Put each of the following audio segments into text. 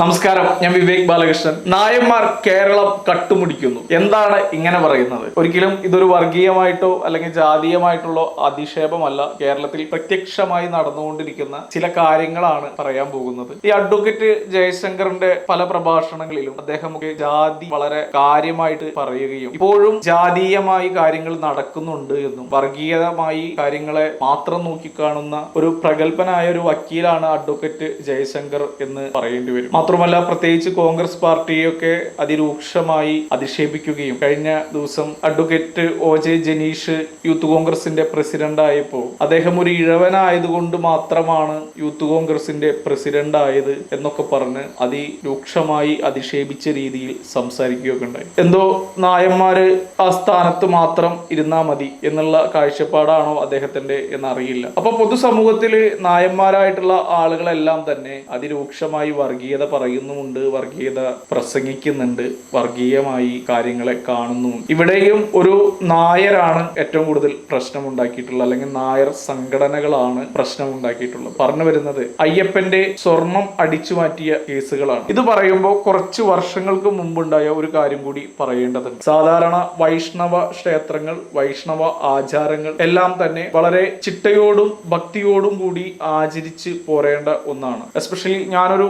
നമസ്കാരം ഞാൻ വിവേക് ബാലകൃഷ്ണൻ. നായന്മാർ കേരളം കട്ടുമുടിക്കുന്നു. എന്താണ് ഇങ്ങനെ പറയുന്നത്? ഒരിക്കലും ഇതൊരു വർഗീയമായിട്ടോ അല്ലെങ്കിൽ ജാതീയമായിട്ടുള്ള അധിക്ഷേപമല്ല. കേരളത്തിൽ പ്രത്യക്ഷമായി നടന്നുകൊണ്ടിരിക്കുന്ന ചില കാര്യങ്ങളാണ് പറയാൻ പോകുന്നത്. ഈ അഡ്വക്കേറ്റ് ജയശങ്കറിന്റെ പല പ്രഭാഷണങ്ങളിലും അദ്ദേഹം ജാതി വളരെ കാര്യമായിട്ട് പറയുകയും ഇപ്പോഴും ജാതീയമായി കാര്യങ്ങൾ നടക്കുന്നുണ്ട് എന്നും വർഗീയമായി കാര്യങ്ങളെ മാത്രം നോക്കിക്കാണുന്ന ഒരു പ്രഗത്ഭനായ ഒരു വക്കീലാണ് അഡ്വക്കേറ്റ് ജയശങ്കർ എന്ന് പറയേണ്ടി വരും. മാത്രമല്ല പ്രത്യേകിച്ച് കോൺഗ്രസ് പാർട്ടിയൊക്കെ അതിരൂക്ഷമായി അധിക്ഷേപിക്കുകയും. കഴിഞ്ഞ ദിവസം advocate O J Janeesh youth കോൺഗ്രസിന്റെ പ്രസിഡന്റ് ആയപ്പോൾ അദ്ദേഹം ഒരു ഇഴവനായതുകൊണ്ട് മാത്രമാണ് യൂത്ത് കോൺഗ്രസിന്റെ പ്രസിഡന്റ് ആയത് എന്നൊക്കെ പറഞ്ഞ് അതിരൂക്ഷമായി അധിക്ഷേപിച്ച രീതിയിൽ സംസാരിക്കുകയൊക്കെ ഉണ്ടായി. എന്തോ നായന്മാര് ആ സ്ഥാനത്ത് മാത്രം ഇരുന്നാ മതി എന്നുള്ള കാഴ്ചപ്പാടാണോ അദ്ദേഹത്തിന്റെ എന്നറിയില്ല. അപ്പൊ പൊതുസമൂഹത്തിൽ നായന്മാരായിട്ടുള്ള ആളുകളെല്ലാം തന്നെ അതിരൂക്ഷമായി വർഗീയത പറയുന്നുമുണ്ട് വർഗീയത പ്രസംഗിക്കുന്നുണ്ട് വർഗീയമായി കാര്യങ്ങളെ കാണുന്നുമുണ്ട്. ഇവിടെയും ഒരു നായരാണ് ഏറ്റവും കൂടുതൽ പ്രശ്നമുണ്ടാക്കിയിട്ടുള്ളത് അല്ലെങ്കിൽ നായർ സംഘടനകളാണ് പ്രശ്നമുണ്ടാക്കിയിട്ടുള്ളത്. പറഞ്ഞു വരുന്നത് അയ്യപ്പന്റെ സ്വർണം അടിച്ചു മാറ്റിയ കേസുകളാണ്. ഇത് പറയുമ്പോൾ കുറച്ച് വർഷങ്ങൾക്ക് മുമ്പുണ്ടായ ഒരു കാര്യം കൂടി പറയേണ്ടതുണ്ട്. സാധാരണ വൈഷ്ണവ ക്ഷേത്രങ്ങൾ വൈഷ്ണവ ആചാരങ്ങൾ എല്ലാം തന്നെ വളരെ ചിട്ടയോടും ഭക്തിയോടും കൂടി ആചരിച്ച് പോരേണ്ട ഒന്നാണ്. എസ്പെഷ്യലി ഞാനൊരു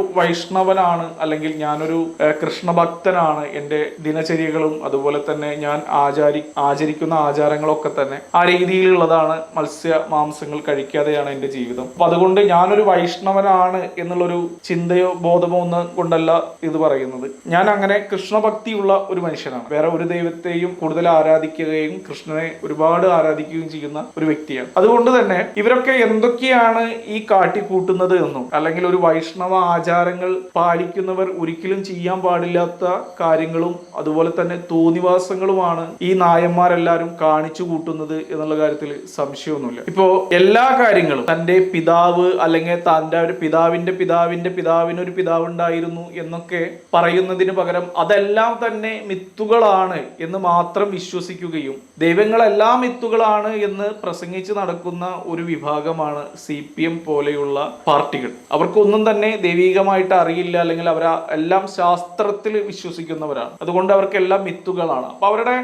വൈഷ്ണവനാണ് അല്ലെങ്കിൽ ഞാനൊരു കൃഷ്ണഭക്തനാണ് എന്റെ ദിനചര്യകളും അതുപോലെ തന്നെ ഞാൻ ആചാരി ആചരിക്കുന്ന ആചാരങ്ങളൊക്കെ തന്നെ ആ രീതിയിലുള്ളതാണ് മത്സ്യ മാംസങ്ങൾ കഴിക്കാതെയാണ് എന്റെ ജീവിതം. അപ്പൊ അതുകൊണ്ട് ഞാനൊരു വൈഷ്ണവനാണ് എന്നുള്ളൊരു ചിന്തയോ ബോധമോ ഒന്നും കൊണ്ടല്ല ഇത് പറയുന്നത്. ഞാൻ അങ്ങനെ കൃഷ്ണഭക്തിയുള്ള ഒരു മനുഷ്യനാണ്. വേറെ ഒരു ദൈവത്തെയും കൂടുതൽ ആരാധിക്കുകയും കൃഷ്ണനെ ഒരുപാട് ആരാധിക്കുകയും ചെയ്യുന്ന ഒരു വ്യക്തിയാണ്. അതുകൊണ്ട് തന്നെ ഇവരൊക്കെ എന്തൊക്കെയാണ് ഈ കാട്ടിക്കൂട്ടുന്നത് എന്നും അല്ലെങ്കിൽ ഒരു വൈഷ്ണവ ആചാരങ്ങൾ പാലിക്കുന്നവർ ഒരിക്കലും ചെയ്യാൻ പാടില്ലാത്ത കാര്യങ്ങളും അതുപോലെ തന്നെ തോന്നിവാസങ്ങളുമാണ് ഈ നായന്മാരെല്ലാരും കാണിച്ചു കൂട്ടുന്നത് എന്നുള്ള കാര്യത്തിൽ സംശയമൊന്നുമില്ല. ഇപ്പോ എല്ലാ കാര്യങ്ങളും തന്റെ പിതാവ് അല്ലെങ്കിൽ തന്റെ ഒരു പിതാവിന്റെ പിതാവിന്റെ പിതാവിനൊരു പിതാവ് ഉണ്ടായിരുന്നു എന്നൊക്കെ പറയുന്നതിന് പകരം അതെല്ലാം തന്നെ മിത്തുകളാണ് എന്ന് മാത്രം വിശ്വസിക്കുകയും ദൈവങ്ങളെല്ലാം മിത്തുകളാണ് എന്ന് പ്രസംഗിച്ച് നടക്കുന്ന ഒരു വിഭാഗമാണ് സി പോലെയുള്ള പാർട്ടികൾ. അവർക്കൊന്നും തന്നെ ദൈവികമായിട്ട് അറിയില്ല അല്ലെങ്കിൽ അവർ എല്ലാം ശാസ്ത്രത്തിൽ വിശ്വസിക്കുന്നവരാണ്. അതുകൊണ്ട് അവർക്കെല്ലാം മിത്തുകളാണ്. അപ്പൊ അവരുടെ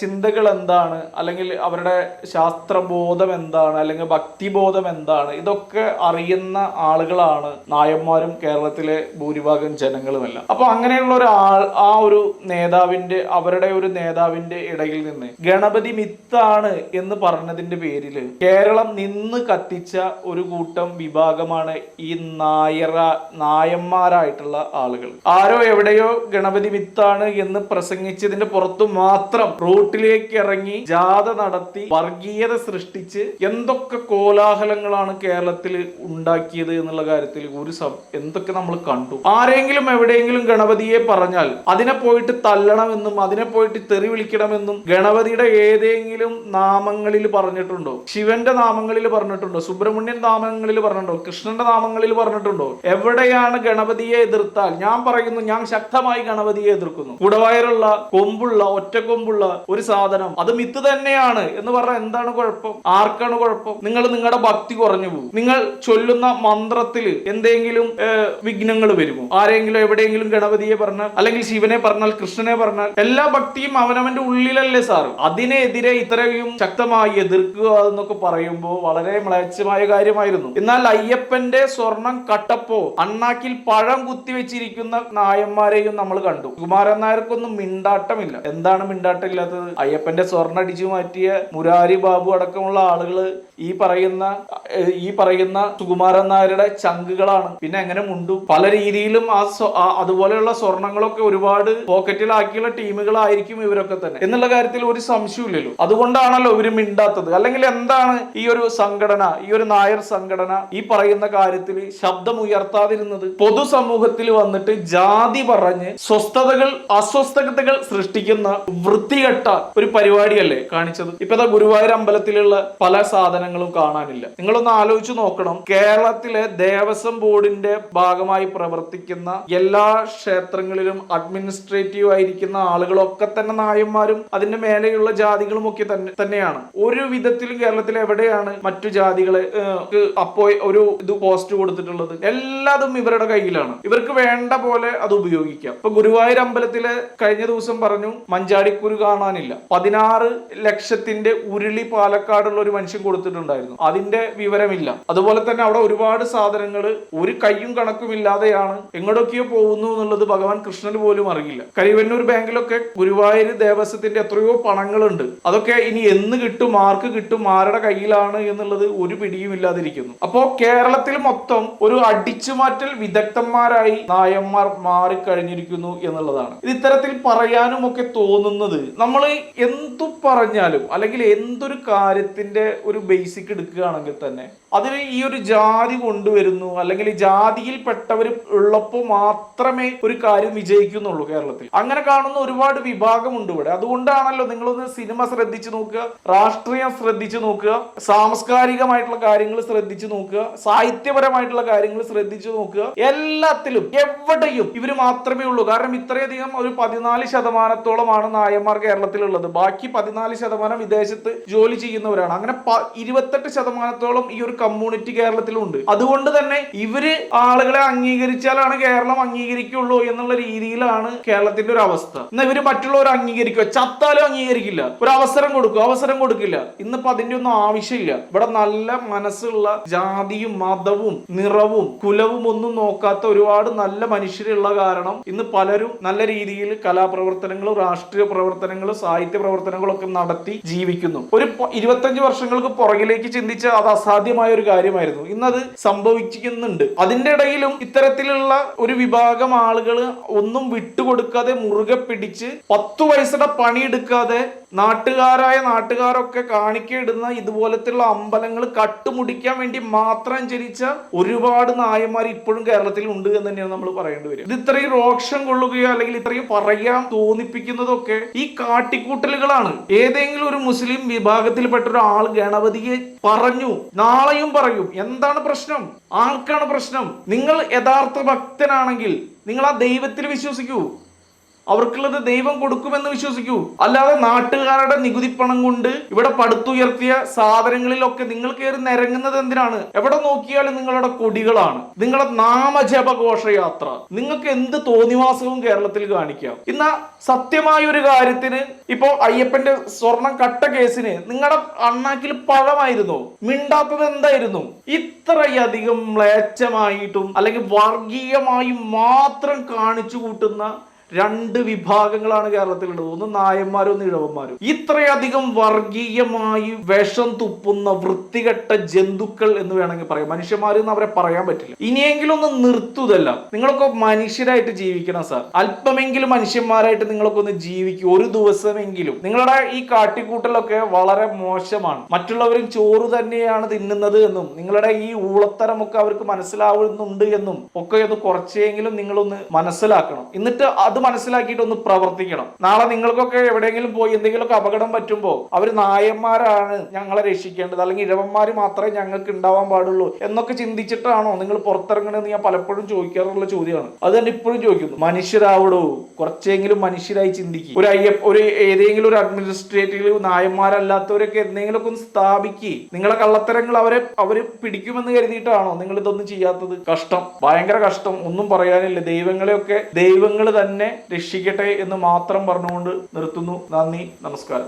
ചിന്തകൾ എന്താണ്? അല്ലെങ്കിൽ അവരുടെ ശാസ്ത്രബോധം എന്താണ്? അല്ലെങ്കിൽ ഭക്തിബോധം എന്താണ്? ഇതൊക്കെ അറിയുന്ന ആളുകളാണ് നായന്മാരും കേരളത്തിലെ ഭൂരിഭാഗം ജനങ്ങളുമെല്ലാം. അപ്പൊ അങ്ങനെയുള്ള ഒരു ആ ഒരു നേതാവിന്റെ അവരുടെ ഒരു നേതാവിന്റെ ഇടയിൽ നിന്ന് ഗണപതി മിത്താണ് എന്ന് പറഞ്ഞതിന്റെ പേരിൽ കേരളം നിന്ന് കത്തിച്ച ഒരു കൂട്ടം വിഭാഗമാണ് ഈ നായറ നായന്മാരായിട്ടുള്ള ആളുകൾ. ആരോ എവിടെയോ ഗണപതി വിത്താണ് എന്ന് പ്രസംഗിച്ചതിന്റെ പുറത്തു മാത്രം റോട്ടിലേക്ക് ഇറങ്ങി ജാഥ നടത്തി വർഗീയത സൃഷ്ടിച്ച് എന്തൊക്കെ കോലാഹലങ്ങളാണ് കേരളത്തിൽ ഉണ്ടാക്കിയത് എന്നുള്ള കാര്യത്തിൽ ഒരു എന്തൊക്കെ നമ്മൾ കണ്ടു. ആരെങ്കിലും എവിടെയെങ്കിലും ഗണപതിയെ പറഞ്ഞാൽ അതിനെ പോയിട്ട് തല്ലണമെന്നും അതിനെ പോയിട്ട് തെറി വിളിക്കണമെന്നും ഗണപതിയുടെ ഏതെങ്കിലും നാമങ്ങളിൽ പറഞ്ഞിട്ടുണ്ടോ? ശിവന്റെ നാമങ്ങളിൽ പറഞ്ഞിട്ടുണ്ടോ? സുബ്രഹ്മണ്യൻ നാമങ്ങളിൽ പറഞ്ഞിട്ടുണ്ടോ? കൃഷ്ണന്റെ നാമങ്ങളിൽ പറഞ്ഞിട്ടുണ്ടോ? എവിടെയാണ് ഗണപതിയെ എതിർത്താൽ ഞാൻ പറയുന്നു ഞാൻ ശക്തമായി ഗണപതിയെ എതിർക്കുന്നു. കുടവയറുള്ള കൊമ്പുള്ള ഒറ്റ കൊമ്പുള്ള ഒരു സാധനം അത് മിത്ത് തന്നെയാണ് എന്ന് പറഞ്ഞാൽ എന്താണ് കുഴപ്പം? ആർക്കാണ് കുഴപ്പം? നിങ്ങൾ നിങ്ങളുടെ ഭക്തി കുറഞ്ഞു പോകും. നിങ്ങൾ ചൊല്ലുന്ന മന്ത്രത്തിൽ എന്തെങ്കിലും വിഘ്നങ്ങൾ വരുമോ? ആരെങ്കിലും എവിടെയെങ്കിലും ഗണപതിയെ പറഞ്ഞാൽ അല്ലെങ്കിൽ ശിവനെ പറഞ്ഞാൽ കൃഷ്ണനെ പറഞ്ഞാൽ എല്ലാ ഭക്തിയും അവനവന്റെ ഉള്ളിലല്ലേ സാർ അതിനെതിരെ ഇത്രയും ശക്തമായി എതിർക്കുക എന്നൊക്കെ പറയുമ്പോൾ വളരെ മ്ലേച്ഛമായ കാര്യമായിരുന്നു. എന്നാൽ അയ്യപ്പന്റെ സ്വർണം കട്ടപ്പോ അണ്ണാക്കിൽ പഴം കുത്തിവെച്ചിരിക്കുന്ന നായന്മാരെയും നമ്മൾ കണ്ടു. കുമാരൻ നായർക്കൊന്നും മിണ്ടാട്ടമില്ല. എന്താണ് മിണ്ടാട്ടമില്ലാത്തത് അയ്യപ്പന്റെ സ്വർണടിച്ചു മാറ്റിയ മുരാരി ബാബു അടക്കമുള്ള ആളുകൾ ഈ പറയുന്ന ഈ പറയുന്ന സുകുമാരൻ നായരുടെ ചങ്കുകളാണ്. പിന്നെ എങ്ങനെ മുണ്ടു പല രീതിയിലും ആ അതുപോലെയുള്ള സ്വർണങ്ങളൊക്കെ ഒരുപാട് പോക്കറ്റിലാക്കിയുള്ള ടീമുകളായിരിക്കും ഇവരൊക്കെ തന്നെ. എന്നുള്ള കാര്യത്തിൽ ഒരു സംശയമില്ലല്ലോ അതുകൊണ്ടാണല്ലോ ഇവർ മിണ്ടാത്തത്. അല്ലെങ്കിൽ എന്താണ് ഈ ഒരു സംഘടന ഈ ഒരു നായർ സംഘടന ഈ പറയുന്ന കാര്യത്തിൽ ശബ്ദമുയർത്താതിരുന്നത്? പൊതുസമൂഹത്തിൽ വന്നിട്ട് ജാതി പറഞ്ഞ് സ്വസ്ഥതകൾ അസ്വസ്ഥതകൾ സൃഷ്ടിക്കുന്ന വൃത്തികെട്ട ഒരു പരിപാടിയല്ലേ കാണിച്ചത്? ഇപ്പൊ ഗുരുവായൂർ അമ്പലത്തിലുള്ള പല സാധനങ്ങളും കാണാനില്ല. നിങ്ങളൊന്ന് ആലോചിച്ച് നോക്കണം. കേരളത്തിലെ ദേവസ്വം ബോർഡിന്റെ ഭാഗമായി പ്രവർത്തിക്കുന്ന എല്ലാ ക്ഷേത്രങ്ങളിലും അഡ്മിനിസ്ട്രേറ്റീവ് ആയിരിക്കുന്ന ആളുകളൊക്കെ തന്നെ നായന്മാരും അതിന്റെ മേലെയുള്ള ജാതികളും ഒക്കെ തന്നെ തന്നെയാണ്. ഒരു വിധത്തിലും കേരളത്തിൽ എവിടെയാണ് മറ്റു ജാതികളെ അപ്പോ ഒരു ഇത് പോസ്റ്റ് കൊടുത്തിട്ടുള്ളത്? എല്ലാതും ഇവരുടെ കയ്യിലാണ്. ഇവർക്ക് വേണ്ട പോലെ അത് ഉപയോഗിക്കാം. ഇപ്പൊ ഗുരുവായൂർ അമ്പലത്തിലെ കഴിഞ്ഞ ദിവസം പറഞ്ഞു മഞ്ചാടിക്കുരു കാണാനില്ല. പതിനാറ് ലക്ഷത്തിന്റെ ഉരുളി പാലക്കാടുള്ള ഒരു മനുഷ്യൻ കൊടുത്തിട്ടുണ്ടായിരുന്നു. അതിന്റെ വിവരമില്ല. അതുപോലെ തന്നെ അവിടെ ഒരുപാട് സാധനങ്ങൾ ഒരു കയ്യും കണക്കുമില്ലാതെയാണ് എങ്ങോട്ടൊക്കെയോ പോകുന്നു എന്നുള്ളത് ഭഗവാൻ കൃഷ്ണന് പോലും അറിയില്ല. കരിവന്നൂർ ബാങ്കിലൊക്കെ ഗുരുവായൂർ ദേവസ്വത്തിന്റെ എത്രയോ പണങ്ങളുണ്ട്. അതൊക്കെ ഇനി എന്ന് കിട്ടും ആർക്ക് കിട്ടും ആരുടെ കയ്യിലാണ് എന്നുള്ളത് ഒരു പിടിയും ഇല്ലാതിരിക്കുന്നു. അപ്പോ കേരളത്തിൽ മൊത്തം ഒരു അടിച്ചുമാറ്റൽ വിദഗ്ധന്മാരായി നായന്മാർ മാറിക്കഴിഞ്ഞിരിക്കുന്നു എന്നുള്ളതാണ്. ഇത് ഇത്തരത്തിൽ പറയാനും ഒക്കെ തോന്നുന്നത് നമ്മൾ എന്തു പറഞ്ഞാലും അല്ലെങ്കിൽ എന്തൊരു കാര്യത്തിന്റെ ഒരു ബേസിക് എടുക്കുകയാണെങ്കിൽ തന്നെ തന്നെ അതിന് ഈ ഒരു ജാതി കൊണ്ടുവരുന്നു അല്ലെങ്കിൽ ജാതിയിൽപ്പെട്ടവർ ഉള്ളപ്പോൾ മാത്രമേ ഒരു കാര്യം വിജയിക്കുന്നുള്ളൂ കേരളത്തിൽ. അങ്ങനെ കാണുന്ന ഒരുപാട് വിഭാഗമുണ്ട് ഇവിടെ. അതുകൊണ്ടാണല്ലോ നിങ്ങളൊന്ന് സിനിമ ശ്രദ്ധിച്ചു നോക്കുക രാഷ്ട്രീയം ശ്രദ്ധിച്ചു നോക്കുക സാംസ്കാരികമായിട്ടുള്ള കാര്യങ്ങൾ ശ്രദ്ധിച്ചു നോക്കുക സാഹിത്യപരമായിട്ടുള്ള കാര്യങ്ങൾ ശ്രദ്ധിച്ചു നോക്കുക. എല്ലാത്തിലും എവിടെയും ഇവർ മാത്രമേ ഉള്ളൂ. കാരണം ഇത്രയധികം ഒരു പതിനാല് ശതമാനത്തോളമാണ് നായന്മാർ കേരളത്തിലുള്ളത്. ബാക്കി പതിനാല് ശതമാനം വിദേശത്ത് ജോലി ചെയ്യുന്നവരാണ്. അങ്ങനെ ഇരുപത്തെട്ട് ശതമാനത്തോളം ഈ ഒരു കമ്മ്യൂണിറ്റി കേരളത്തിലുണ്ട്. അതുകൊണ്ട് തന്നെ ഇവർ ആളുകളെ അംഗീകരിച്ചാലാണ് കേരളം അംഗീകരിക്കുള്ളൂ എന്നുള്ള രീതിയിലാണ് കേരളത്തിന്റെ ഒരു അവസ്ഥ. എന്നാൽ ഇവർ മറ്റുള്ളവർ അംഗീകരിക്കുക ചത്താലും അംഗീകരിക്കില്ല. ഒരു അവസരം കൊടുക്കും അവസരം കൊടുക്കില്ല. ഇന്നിപ്പോ അതിന്റെ ഒന്നും ആവശ്യമില്ല. ഇവിടെ നല്ല മനസ്സുള്ള ജാതിയും മതവും നിറവും കുലവും ഒന്നും നോക്കാത്ത ഒരുപാട് നല്ല മനുഷ്യരുള്ള കാരണം ഇന്ന് പലരും നല്ല രീതിയിൽ കലാപ്രവർത്തനങ്ങളും രാഷ്ട്രീയ പ്രവർത്തനങ്ങളും സാഹിത്യ പ്രവർത്തനങ്ങളും ഒക്കെ നടത്തി ജീവിക്കുന്നു. ഒരു ഇരുപത്തഞ്ച് വർഷങ്ങൾക്ക് പുറകിലേക്ക് ചിന്തിച്ച് അത് അസാധ്യമായ ഒരു കാര്യമായിരുന്നു. ഇന്നത് സംഭവിക്കുന്നുണ്ട് അതിന്റെ ഇടയിലും ഇത്തരത്തിലുള്ള ഒരു വിഭാഗം ആളുകൾ ഒന്നും വിട്ടുകൊടുക്കാതെ മുറുകെ പിടിച്ച് പത്തു വയസ്സുടെ പണിയെടുക്കാതെ നാട്ടുകാരായ നാട്ടുകാരൊക്കെ കാണിക്കയിടുന്ന ഇതുപോലത്തെയുള്ള അമ്പലങ്ങൾ കട്ടുമുടിക്കാൻ വേണ്ടി മാത്രം ജനിച്ച ഒരുപാട് നായന്മാർ ഇപ്പോഴും കേരളത്തിൽ ഉണ്ട് എന്ന് തന്നെയാണ് നമ്മൾ പറയേണ്ടി വരും ഇത് ഇത്രയും രോക്ഷം കൊള്ളുകയോ അല്ലെങ്കിൽ ഇത്രയും പറയാൻ തോന്നിപ്പിക്കുന്നതൊക്കെ ഈ കാട്ടിക്കൂട്ടലുകളാണ്. ഏതെങ്കിലും ഒരു മുസ്ലിം വിഭാഗത്തിൽപ്പെട്ട ഒരാൾ ഗണപതിയെ പറഞ്ഞു. നാളെയും പറയും. എന്താണ് പ്രശ്നം? ആർക്കാണ് പ്രശ്നം? നിങ്ങൾ യഥാർത്ഥ ഭക്തനാണെങ്കിൽ നിങ്ങൾ ആ ദൈവത്തിൽ വിശ്വസിക്കൂ. അവർക്കുള്ളത് ദൈവം കൊടുക്കുമെന്ന് വിശ്വസിക്കൂ. അല്ലാതെ നാട്ടുകാരുടെ നികുതി പണം കൊണ്ട് ഇവിടെ പടുത്തുയർത്തിയ സാധനങ്ങളിലൊക്കെ നിങ്ങൾ കയറി നിരങ്ങുന്നത് എന്തിനാണ്? എവിടെ നോക്കിയാലും നിങ്ങളുടെ കൊടികളാണ്. നിങ്ങളുടെ നാമജപ ഘോഷയാത്ര നിങ്ങൾക്ക് എന്ത് തോന്നിവാസവും കേരളത്തിൽ കാണിക്കാം. ഇന്ന സത്യമായ ഒരു കാര്യത്തിന് ഇപ്പോ അയ്യപ്പന്റെ സ്വർണം കട്ട കേസിന് നിങ്ങളുടെ അണ്ണാക്കിൽ പഴമായിരുന്നു. മിണ്ടാത്തത് എന്തായിരുന്നു? ഇത്രയധികം മ്ലേച്ഛമായിട്ടും അല്ലെങ്കിൽ വർഗീയമായും മാത്രം കാണിച്ചു കൂട്ടുന്ന രണ്ട് വിഭാഗങ്ങളാണ് കേരളത്തിലുള്ളത് ഒന്ന് നായന്മാരും ഒന്ന് ഇഴവന്മാരും. ഇത്രയധികം വർഗീയമായി വിഷം തുപ്പുന്ന വൃത്തികെട്ട ജന്തുക്കൾ എന്ന് വേണമെങ്കിൽ പറയാം. മനുഷ്യന്മാർ എന്ന് അവരെ പറയാൻ പറ്റില്ല. ഇനിയെങ്കിലും ഒന്ന് നിർത്തുതല്ല നിങ്ങളൊക്കെ മനുഷ്യരായിട്ട് ജീവിക്കണം സാർ. അല്പമെങ്കിലും മനുഷ്യന്മാരായിട്ട് നിങ്ങളൊക്കെ ഒന്ന് ജീവിക്കും. ഒരു ദിവസമെങ്കിലും. നിങ്ങളുടെ ഈ കാട്ടിക്കൂട്ടലൊക്കെ വളരെ മോശമാണ്. മറ്റുള്ളവരും ചോറ് തന്നെയാണ് തിന്നുന്നത് എന്നും നിങ്ങളുടെ ഈ ഊളത്തരമൊക്കെ അവർക്ക് മനസ്സിലാവുന്നുണ്ട് എന്നും ഒക്കെ ഒന്ന് കുറച്ചെങ്കിലും നിങ്ങളൊന്ന് മനസ്സിലാക്കണം. എന്നിട്ട് അത് മനസ്സിലാക്കിയിട്ട് ഒന്ന് പ്രവർത്തിക്കണം. നാളെ നിങ്ങൾക്കൊക്കെ എവിടെയെങ്കിലും പോയി എന്തെങ്കിലുമൊക്കെ അപകടം പറ്റുമ്പോൾ അവർ നായന്മാരാണ് ഞങ്ങളെ രക്ഷിക്കേണ്ടത്. അല്ലെങ്കിൽ ഇഴവന്മാർ മാത്രമേ ഞങ്ങൾക്ക് ഉണ്ടാവാൻ പാടുള്ളൂ എന്നൊക്കെ ചിന്തിച്ചിട്ടാണോ നിങ്ങൾ പുറത്തിറങ്ങണമെന്ന് ഞാൻ പലപ്പോഴും ചോദിക്കാറുള്ള ചോദ്യമാണ്. അത് തന്നെ ഇപ്പോഴും ചോദിക്കുന്നു. മനുഷ്യരാവടോ? കുറച്ചെങ്കിലും മനുഷ്യരായി ചിന്തിക്കും. ഒരു അയ്യ ഒരു ഏതെങ്കിലും ഒരു അഡ്മിനിസ്ട്രേറ്റീവ് നായന്മാരല്ലാത്തവരൊക്കെ എന്തെങ്കിലുമൊക്കെ ഒന്ന് സ്ഥാപിക്കുക നിങ്ങളെ കള്ളത്തരങ്ങൾ അവരെ അവർ പിടിക്കുമെന്ന് കരുതിയിട്ടാണോ നിങ്ങൾ ഇതൊന്നും ചെയ്യാത്തത്? കഷ്ടം. ഭയങ്കര കഷ്ടം. ഒന്നും പറയാനില്ല. ദൈവങ്ങളെയൊക്കെ ദൈവങ്ങൾ തന്നെ രക്ഷിക്കട്ടെ എന്ന് മാത്രം പറഞ്ഞുകൊണ്ട് നിർത്തുന്നു. നന്ദി നമസ്കാരം.